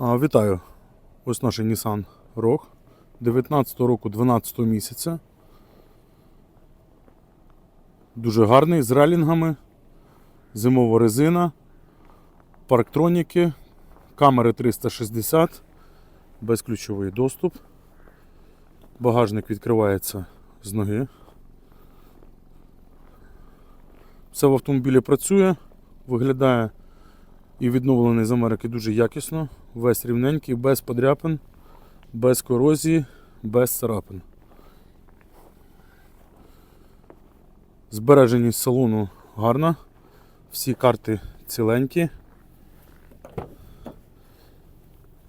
Вітаю! Ось наш Nissan Rogue 19 року 12 місяця. Дуже гарний, з релінгами, зимова резина, парктроніки, камери 360, безключовий доступ. Багажник відкривається з ноги. Все в автомобілі працює, виглядає і відновлений з Америки дуже якісно. Весь рівненький, без подряпин, без корозії, без царапин. Збереженість салону гарна. Всі карти ціленькі.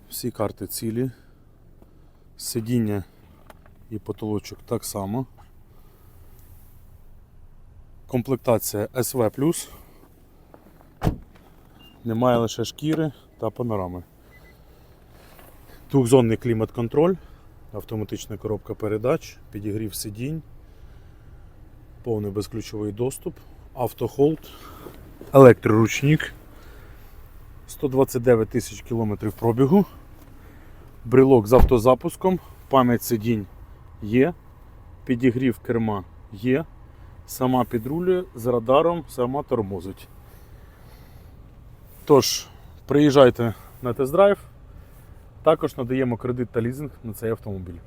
Всі карти цілі. Сидіння і потолочок так само. Комплектація SV немає лише шкіри та панорами. Двохзонний клімат-контроль, автоматична коробка передач, підігрів сидінь, повний безключовий доступ, автохолд, електроручник, 129 тисяч кілометрів пробігу, брелок з автозапуском, пам'ять сидінь є, підігрів керма є, сама підрулює з радаром, сама тормозить. Тож, приїжджайте на тест-драйв. Також надаємо кредит та лізинг на цей автомобіль.